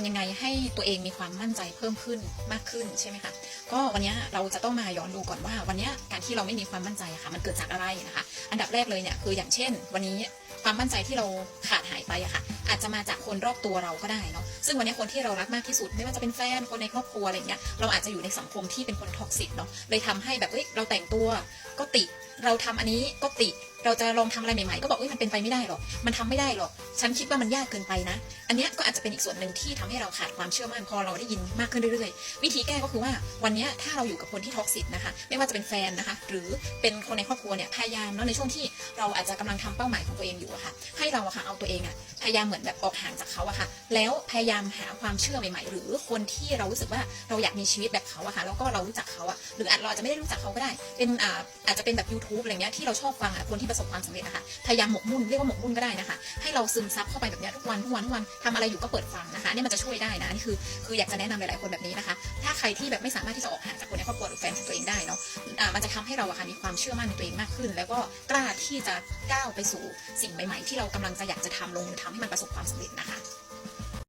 ำยังไงให้ตัวเองมีความมั่นใจเพิ่มขึ้นมากขึ้นใช่ไหมคะก็วันนี้เราจะต้องมาย้อนดูก่อนว่า วันนี้การที่เราไม่มีความมั่นใจค่ะมันเกิดจากอะไรนะคะ อันดับแรกเลยเนี่ยคืออย่างเช่น วันนี้ความมั่นใจที่เราขาดหายไปอะค่ะ อาจจะมาจากคนรอบตัวเราก็ได้เนาะซึ่งวันนี้คนที่เรารักมากที่สุด ไม่ว่าจะเป็นแฟนคนในครอบครัวอะไรอย่างเงี้ยเราอาจจะอยู่ในสังคมที่เป็นคนท็อกซิกเนาะเลยทำให้แบบเฮ้ยเราแต่งตัวก็ติ เราทำอันนี้ก็ติ เราจะลองทำอะไรใหม่ๆ ก็บอกว่ามันเป็นไปไม่ได้หรอก มันทำไม่ได้หรอก ฉันคิดว่ามันยากเกินไปนะ อันนี้ก็อาจจะเป็นอีกส่วนหนึ่งที่ทำให้เราขาดความเชื่อมั่นพอเราได้ยินมากขึ้นเรื่อยๆ วิธีแก้ก็คือว่าวันนี้ถ้าเราอยู่กับคนที่ท็อกซิตนะคะ ไม่ว่าจะเป็นแฟนนะคะ หรือเป็นคนในครอบครัวเนี่ย พยายามเนาะในช่วงที่เราอาจจะกำลังทำเป้าหมายของตัวเองอยู่อะค่ะ ให้เราอะค่ะเอาตัวเองอะ พยายามเหมือนแบบออกห่างจากเขาอะค่ะ แล้วพยายามหาความเชื่อใหม่ๆ หรือคนที่เรารู้สึกว่าเราอยากมีชีวิตแบบเขาอะค่ะแล้วก็เรารู้จักเขาอะหรืออาจเราอาจจะไม่ได้รู้จักเขาก็ได้ เป็นอ่าอาจจะเป็นแบบ YouTube อะไรเงี้ยที่เราชอบฟังอะคนที่ประสบความสำเร็จนะค่ะพยายามหมกมุ่นเรียกว่าหมกมุ่นก็ได้นะคะให้เราซึมซับเข้าไปแบบเนี้ยทุกวันทุกวันทุกวันทำอะไรอยู่ก็เปิดฟังนะคะนี่มันจะช่วยได้นะนี่คือคืออยากจะแนะนำหลายๆคนแบบนี้นะคะ ถ้าใครที่แบบไม่สามารถที่จะออกห่างจากคนในครอบครัวหรือแฟนของตัวเองได้เนาะอ่ามันจะทำให้เราอะค่ะมีความเชื่อมั่นในตัวเองมากขึ้น แล้วก็กล้าที่จะก้าวไปสู่สิ่งใหม่ ๆ ที่เรากำลังจะอยากจะทำลงมือทำให้มันประสบความสำเร็จนะคะ